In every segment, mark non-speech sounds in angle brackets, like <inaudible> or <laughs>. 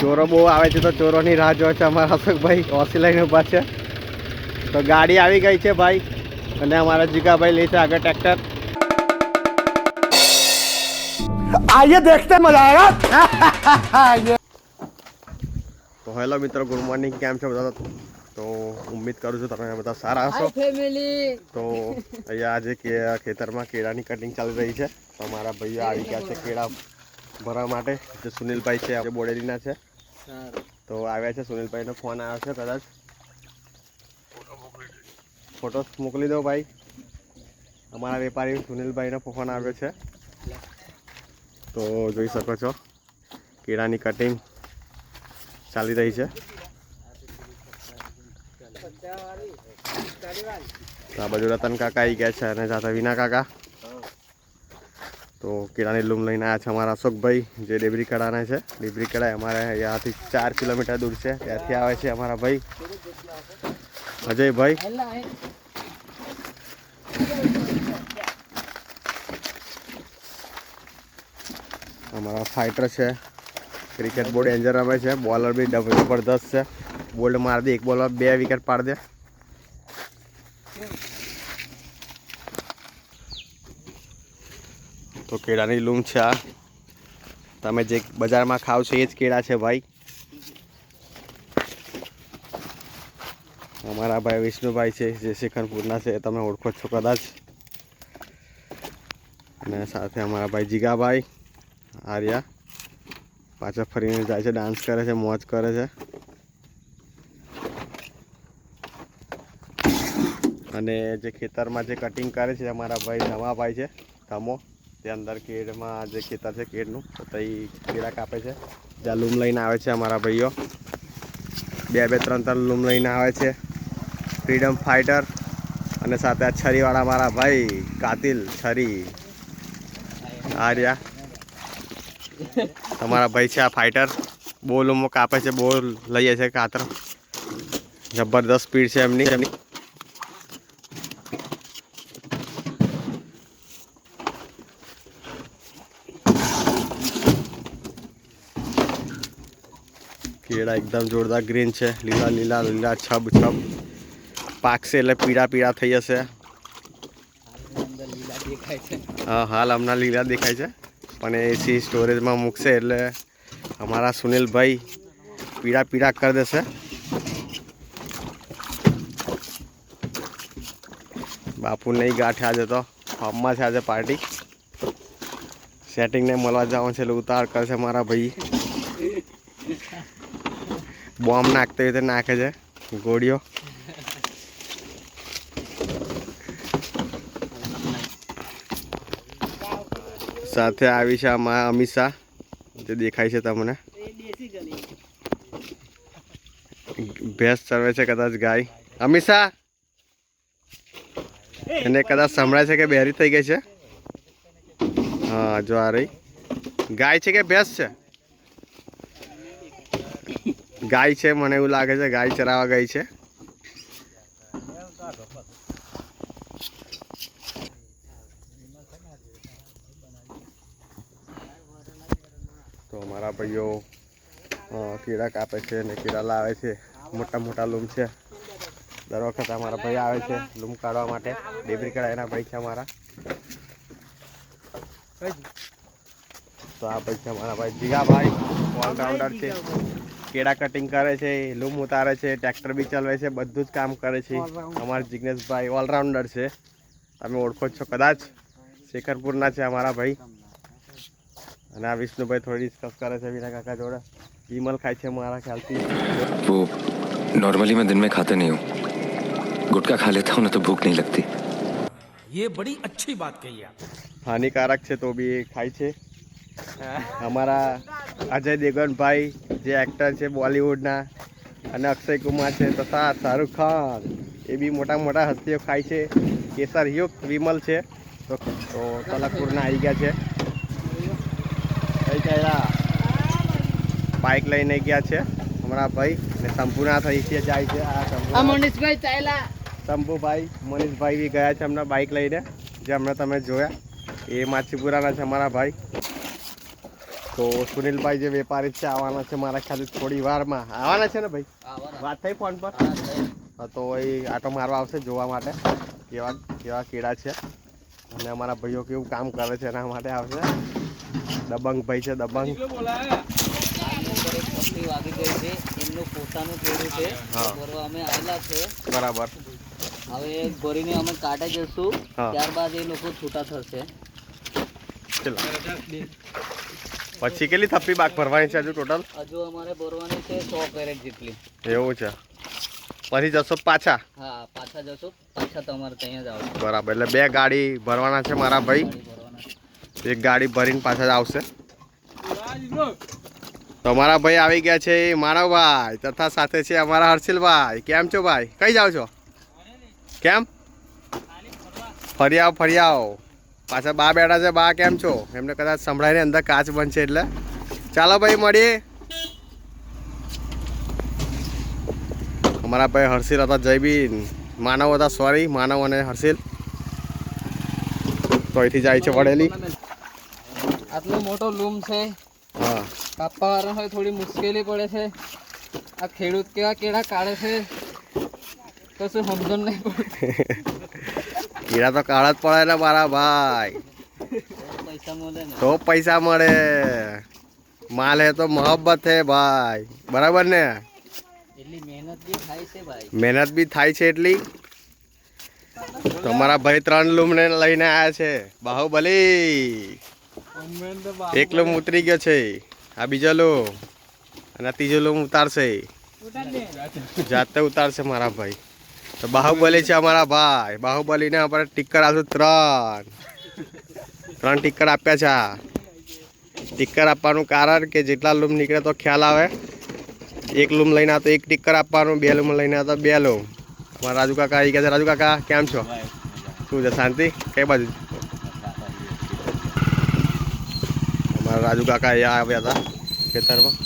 ચોરો બહુ આવે છે તો ચોરોની રાહ જોવે છે અમારા અશોકભાઈ. ઓસી લઈને ઊભા છે. તો ગાડી આવી ગઈ છે ભાઈ. અને અમારા જીગાભાઈ લે છે આગળ ટ્રેક્ટર. આઈએ દેખતે મજા તો હેલો મિત્રો ગુડ મોર્નિંગ. કેમ છો બધા? તો ઉમ્મીદ કરું છું તમે બધા સારા હશો. તો અહીંયા આજે ખેતરમાં કેળાની કટિંગ ચાલી રહી છે. તો મારા ભાઈઓ આવી ગયા છે કેળા ભરવા માટે. જે સુનિલભાઈ છે આપણે બોડેલીના છે. તો આવ્યા છે સુનિલભાઈનો ફોન આવ્યો છે કદાચ. ફોટો મોકલી દો ભાઈ. અમારા વેપારી સુનિલભાઈનો ફોન આવ્યો છે. તો જોઈ શકો છો, કેળાની કટિંગ ચાલી રહી છે. આ બાજુ રતન કાકા આવી ગયા છે અને સાથે વિના કાકા. તો કેળાની લૂમ લઈને આવ્યા છે અમારા અશોકભાઈ, જે ડેબરી કડાના છે. ડેબરી કડા અમારે અહીંયાથી ચાર કિલોમીટર દૂર છે. ત્યાંથી આવે છે અમારા ભાઈ. અજયભાઈ. અમારા ફાઇટર છે. ક્રિકેટ બહુ ડેન્જર રમે છે. બોલર બી જબરદસ્ત છે. બોલ્ડ મારી દે, એક બોલમાં બે વિકેટ પાડ દે. કેળાની લૂમ છે આ. તમે જે બજારમાં ખાવ છો એ જ કેળા છે ભાઈ. અમારા ભાઈ વિષ્ણુભાઈ છે, જે શિખરપુરના છે તમે ઓળખો છો કદાચ. અને સાથે અમારા ભાઈ જીગાભાઈ, આર્યા. પાછળ ફરીને જાય છે, ડાન્સ કરે છે, મોજ કરે છે. અને જે ખેતરમાં જે કટિંગ કરે છે, અમારા ભાઈ ધમાભાઈ છે ધમો તે અંદર કેડમાં જે ખેતર છે કેડનું તો તઈ કેળા કાપે છે. જ્યાં લૂમ લઈને આવે છે અમારા ભાઈઓ. બે બે, ત્રણ ત્રણ લૂમ લઈને આવે છે. ફ્રીડમ ફાઇટર અને સાથે આ છરીવાળા મારા ભાઈ, કાતિલ છરી. આર્યા. તમારા ભાઈ છે આ ફાઇટર બહુ લૂમો કાપે છે, બહુ લઈએ છે કાતર જબરદસ્ત સ્પીડ છે એમની એમની. કેળા એકદમ જોરદાર ગ્રીન છે. લીલા લીલા લીલા, છબ છબ. પાકશે એટલે પીળા પીળા થઈ જશે. હા, હાલ હમણાં લીલા દેખાય છે. પણ એસી સ્ટોરેજમાં મૂકશે એટલે અમારા સુનિલભાઈ પીળા પીળા કરી દેશે. બાપુ નહીં ગાંઠે આજે તો. ફાર્મમાં છે આજે પાર્ટી સેટિંગને મળવા જવાનું છે એટલે ઉતાર કરશે મારા ભાઈ. બોમ્બ નાખતી હોય તો નાખે છે. ગોળીઓ. સાથે આવી છે આમાં અમિત જે દેખાય છે તમને. ભેંસ ચરવે છે કદાચ ગાય. અમિત એને કદાચ સંભળાય છે કે બેરી થઈ ગઈ છે? હા, જો આ રહી. ગાય છે કે ભેંસ છે? ગાય છે, મને એવું લાગે છે ગાય ચરાવા ગઈ છે. તો અમારા ભાઈઓ કીડા કાપે છે અને કીડા લાવે છે. મોટા મોટા લૂમ છે. દર વખત અમારા ભાઈ આવે છે લૂમ કાઢવા માટે. ડેબરી કાઢા એના ભાઈ છે અમારા. તો આ ભાઈ છે અમારા ભાઈ જીગાભાઈ ઓલરાઉન્ડર છે. કેળા કટિંગ કરે છે લૂમ ઉતારે છે ટ્રેક્ટર બી ચલાવે છે બધું જ કામ કરે છે અમારા જિગ્નેશભાઈ ઓલરાઉન્ડર છે તમે ઓળખો જ છો કદાચ શેખરપુરના છે અમારા ભાઈ અને આ વિષ્ણુભાઈ થોડી ડિસ્કસ કરે છે વિના કાકા જોડે વિમલ ખાય છે મારા ખ્યાલથી वो नॉर्मली मैं दिन में खाता नहीं हूँ गुटखा खा लेता हूँ ना तो भूख नहीं लगती ये बड़ी अच्छी बात कही आप હાનિકારક છે તો બી એ ખાય છે અમારા અજય દેવગનભાઈ જે એક્ટર છે બોલિવૂડના અને અક્ષય કુમાર છે તથા શાહરુખ ખાન એ બી મોટા મોટા હસ્તીઓ ખાય છે. કેસર યુગ વિમલ છે. તો તલકપુરના આવી ગયા છે. બાઇક લઈને ગયા છે અમારા ભાઈ ને શંભુના થઈ છે જાય છે. આ મનીષભાઈ ચાયલા શંભુભાઈ મનીષભાઈ બી ગયા છે હમણાં બાઇક લઈને જે હમણાં તમે જોયા. એ માછીપુરાના છે અમારા ભાઈ. તો સુનિલભાઈ જે વેપારી છે આવવાના છે મારા ખ્યાલ થોડી વારમાં. આવવાના છે ને ભાઈ? વાત થઈ ફોન પર? હા તો એ આટો મારવા આવશે જોવા માટે. કેવા કેવા કેળા છે. અને અમારા ભાઈઓ કેવું કામ કરે છે એના માટે આવશે. દબંગ ભાઈ છે દબંગ. વાગી ગઈ છે. એમનું પોતાનું કેળું છે. અમે આવેલા છે. બરાબર. હવે ભરીને અમે કાઢે જઈશું. ત્યારબાદ એ લોકો છૂટા થશે. ચલો. પછી કેટલી થપ્પી બાગ ભરવાની છે હજુ ટોટલ હજુ અમારે ભરવાની છે સો કેરેટ જેટલી. એવું છે. પછી જશો પાછા? હા પાછા જશો. પાછા તમારે ત્યાં જ આવશે બરાબર એટલે બે ગાડી ભરવાના છે મારા ભાઈ. એક ગાડી ભરીને પાછા જ આવશે. તમારા ભાઈ આવી ગયા છે માનવભાઈ તથા સાથે છે અમારા હર્ષિલભાઈ. કેમ છો ભાઈ? કઈ જાઓ છો? કેમ? ફરી આવો ફરી આવો. પાછા બા બેઠા છે બા કેમ છો? એમને કદાચ સંભળાઈને અંદર કાચ બનશે એટલે. ચાલો ભાઈ મળીએ. અમારા ભાઈ હર્ષિલ હતા જયબીન. માનવ હતા સોરી માનવ અને હર્ષિલ. તો અહીંથી જાય છે વડેલી. આટલો મોટો લૂમ છે. હા. કાપવા વાળા હોય થોડી મુશ્કેલી પડે છે. આ ખેડૂત કેવા કેળા કાઢે છે. કશું સમજણ નહીં પડતી <laughs> કીડા તો કાળા જ પડે ને મારા ભાઈ. પૈસા મળે ને તો પૈસા મળે. માલ હે તો મોહબ્બત હે ભાઈ. બરાબર ને? મહેનત બી થાય છે એટલી. તો મારા ભાઈ ત્રણ લૂમ ને લઈને આવ્યા છે. બાહુબલી. એક લૂમ ઉતરી ગયો છે. આ બીજો લૂમ. અને ત્રીજો લૂમ ઉતારશે. જાતે ઉતારશે મારા ભાઈ. તો બાહુબલી છે અમારા ભાઈ. બાહુબલીને આપણે ટિક્કર આપશું ત્રણ. ત્રણ ટિક્કર આપ્યા છે ટિક્કર આપવાનું કારણ કે જેટલા લૂમ નીકળે તો ખ્યાલ આવે. એક લૂમ લઈને આવતો, એક ટિક્કર આપવાનું, બે લૂમ લઈને આવતો, બે લૂમ. અમારા રાજુ કાકા આવી ગયા છે. રાજુ કાકા, કેમ છો? શું છે, શાંતિ? કઈ બાજુ? અમારા રાજુ કાકા અહીંયા આવ્યા હતા ખેતરમાં.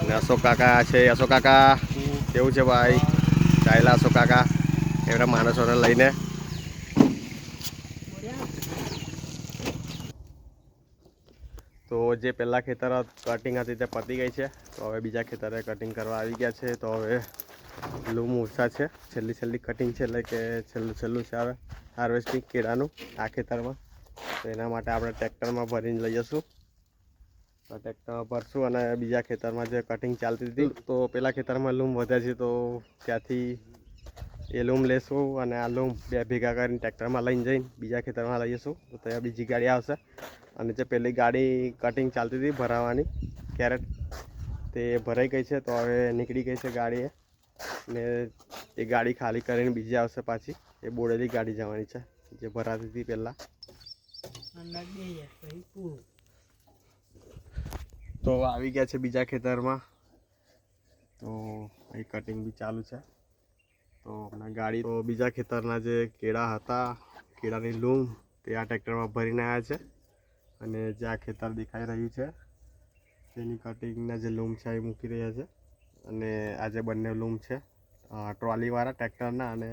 અને અશોક કાકા છે. અશોક કાકા, કેવું છે ભાઈ? ચાલ્યા અશોક કાકા? એમના માણસોને લઈને. તો જે પહેલાં ખેતર કટિંગ હતી તે પતી ગઈ છે. તો હવે બીજા ખેતરે કટિંગ કરવા આવી ગયા છે. તો હવે લૂમ ઓછા છે. છેલ્લી છેલ્લી કટિંગ છે એટલે કે છેલ્લું છેલ્લું છે હવે હાર્વેસ્ટિંગ કેળાનું આ ખેતરમાં. તો એના માટે આપણે ટ્રેક્ટરમાં ભરીને લઈ જઈશું તો ટ્રેક્ટરમાં ભરશું અને બીજા ખેતરમાં જે કટિંગ ચાલતી હતી, તો પેલા ખેતરમાં લૂમ વધે છે, તો ત્યાંથી એ લૂમ લેશું અને આ લૂમ બે ભેગા કરીને ટ્રેક્ટરમાં લઈને જઈને બીજા ખેતરમાં લઈ જશું તો ત્યાં બીજી ગાડી આવશે અને જે પેલી ગાડી કટિંગ ચાલતી હતી ભરાવાની, કેરેટ તે ભરાઈ ગઈ છે, તો હવે નીકળી ગઈ છે ગાડીએ ને એ ગાડી ખાલી કરીને બીજી આવશે પાછી. એ બોડેલી ગાડી જવાની છે, જે ભરાતી હતી પહેલાં તો આવી ગયા છે બીજા ખેતરમાં. તો અહીં કટિંગ બી ચાલુ છે. તો હમણાં ગાડી તો બીજા ખેતરના જે કેળા હતા, કેળાની લૂમ તે આ ટ્રેક્ટરમાં ભરીને આવ્યા છે. અને જે આ ખેતર દેખાઈ રહ્યું છે, તેની કટિંગના જે લૂમ છે, એ મૂકી રહ્યા છે. અને આ જે બંને લૂમ છે ટ્રોલીવાળા ટ્રેક્ટરના અને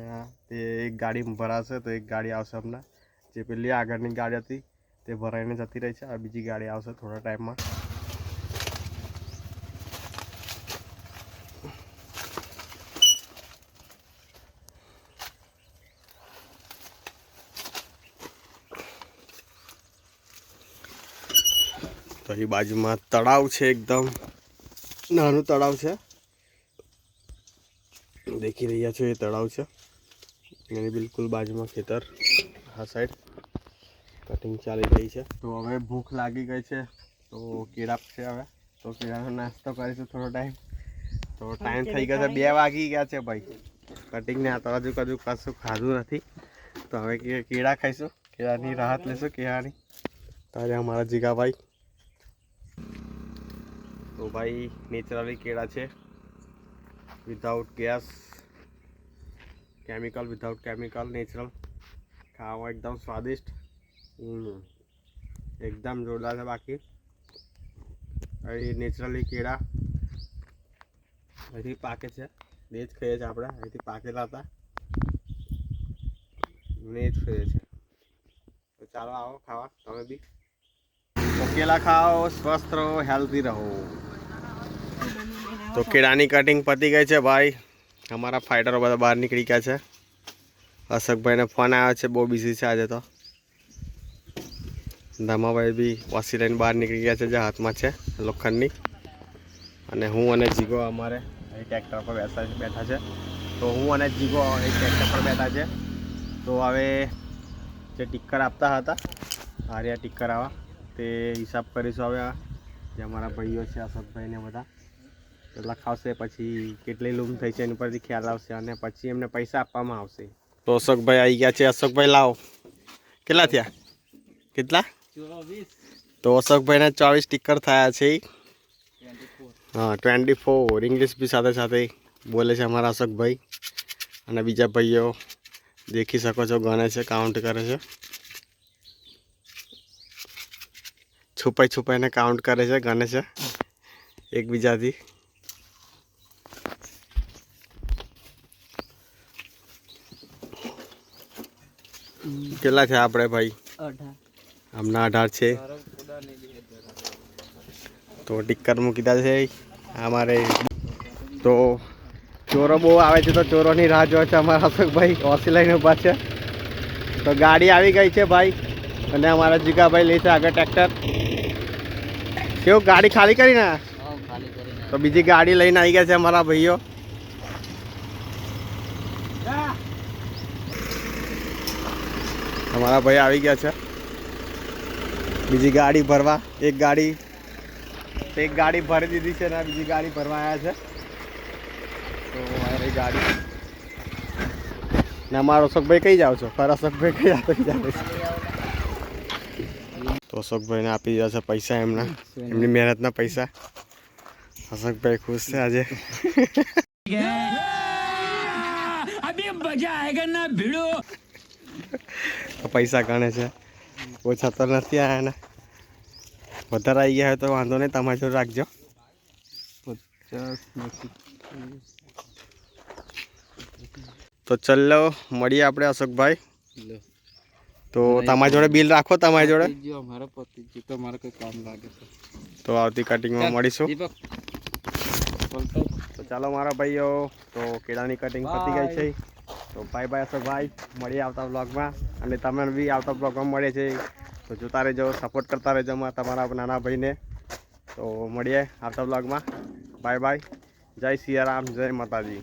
તે એક ગાડી ભરાશે તો એક ગાડી આવશે હમણાં. જે પેલી આગળની ગાડી હતી, તે ભરાઈને જતી રહી છે. આ બીજી ગાડી આવશે થોડા ટાઈમમાં. તો એ બાજુમાં તળાવ છે એકદમ. નાનું તળાવ છે. દેખી રહ્યા છો એ તળાવ છે. એની બિલકુલ બાજુમાં ખેતર આ સાઈડ કટિંગ ચાલી રહી છે. તો હવે ભૂખ લાગી ગઈ છે. તો કેળા છે હવે. તો કેળાનો નાસ્તો કરીશું થોડો ટાઈમ. તો ટાઈમ થઈ ગયો છે. બે વાગી ગયા છે ભાઈ. કટિંગને આ તરજુ કજુ કશું ખાધું નથી. તો હવે કેળા ખાઈશું. કેળાની રાહત લેશું, કેળાની. તારે અમારા જીગાભાઈ તો ભાઈ નેચરલી કેળા છે. Without gas chemical without chemical natural ખાવા એકદમ સ્વાદિષ્ટ. એકદમ જોરદાર છે બાકી. અહીં નેચરલી કેળા. અહીંથી પાકે છે. ને જ ખાઈએ છીએ આપણે. અહીંથી પાકેલા હતા. ને જ ખાઈએ છીએ. ચાલો આવો ખાવા. તમે બી. તો ખાઓ, સ્વસ્થ રહો હેલ્ધી રહો. તો કેળાની કટિંગ પતી ગઈ છે ભાઈ. અમારા ફાઇટરો બધા બહાર નીકળી ગયા છે. અશોકભાઈને ફોન આવ્યો છે, બહુ બિઝી છે આજે તો. ધામાભાઈ બી વાસી લઈને બહાર નીકળી ગયા છે, જે હાથમાં છે, લોખંડની. અને હું અને જીગો અમારે ટ્રેક્ટર પર બેસા બેઠા છે. તો હું અને જીગો અહીં ટ્રેક્ટર પર બેઠા છે. તો હવે જે ટિક્કર આપતા હતા, આર્યા ટિક્કર આવા, તે હિસાબ કરીશું હવે જે અમારા ભાઈઓ છે અશોકભાઈને બધા. લખાવશે પછી કેટલી લૂમ થઈ છે એની પરથી ખ્યાલ આવશે અને પછી એમને પૈસા આપવામાં આવશે. તો અશોકભાઈ આવી ગયા છે. અશોકભાઈ લાવો. કેટલા થયા? કેટલા? તો અશોકભાઈના ચોવીસ સ્ટીકર થયા છે. હા ટ્વેન્ટી ફોર ઇંગ્લિશ બી સાથે સાથે બોલે છે અમારા અશોકભાઈ. અને બીજા ભાઈઓ દેખી શકો છો ગણે છે કાઉન્ટ કરે છે. છુપાઈ છુપાઈને કાઉન્ટ કરે છે ગણે છે. એકબીજાથી. કેટલા છે આપણે ભાઈ? હમણાં અઢાર છે. તો ટિક્કર મૂકી દા છે. અમારે તો ચોરો બહુ આવે છે તો ચોરોની રાહ જોવે છે અમારા અશોકભાઈ ઓસી લઈને ઊભા છે. તો ગાડી આવી ગઈ છે ભાઈ. અને અમારા જીગાભાઈ લે છે આગળ ટ્રેક્ટર. કેવું ગાડી ખાલી કરી ને? ખાલી કરીને તો બીજી ગાડી લઈને આવી ગયા છે અમારા ભાઈઓ. અમારા ભાઈ આવી ગયા છે. બીજી ગાડી ભરવા. એક ગાડી એક ગાડી ભરી દીધી છે ને બીજી ગાડી ભરવા આવ્યા છે. તો મારી ગાડી. ને અમારો અશોકભાઈ કઈ જાઓ છો? પર અશોકભાઈ કઈ જાઓ જાવે છે? તો અશોકભાઈને આપી દીધા છે પૈસા એમના. એમની મહેનતના પૈસા. અશોકભાઈ ખુશ છે આજે. <laughs> તો પૈસા ગણે છે. ઓછા તો નથી આવ્યા ને. વધારે આવી ગયા હોય તો વાંધો નહીં તમારે જોડે રાખજો. પચાસ તો ચલો મળીએ આપણે અશોકભાઈ. તો તમારી જોડે બિલ રાખો તમારી જોડે. અમારા પતિ તો મારે કોઈ કામ લાગે તો આવતી કટિંગમાં મળીશું. તો ચાલો મારા ભાઈઓ તો કેળાની કટિંગ પતી ગઈ છે. તો બાય બાય અશોકભાઈ મળીએ આવતા બ્લોગમાં અને તમે બી આવતા બ્લોગમાં મળે છે. તો જોતા રહેજો સપોર્ટ કરતા રહેજો તમારા નાના ભાઈને. તો મળીએ આવતા બ્લોગમાં બાય બાય જય સિયારામ, જય માતાજી.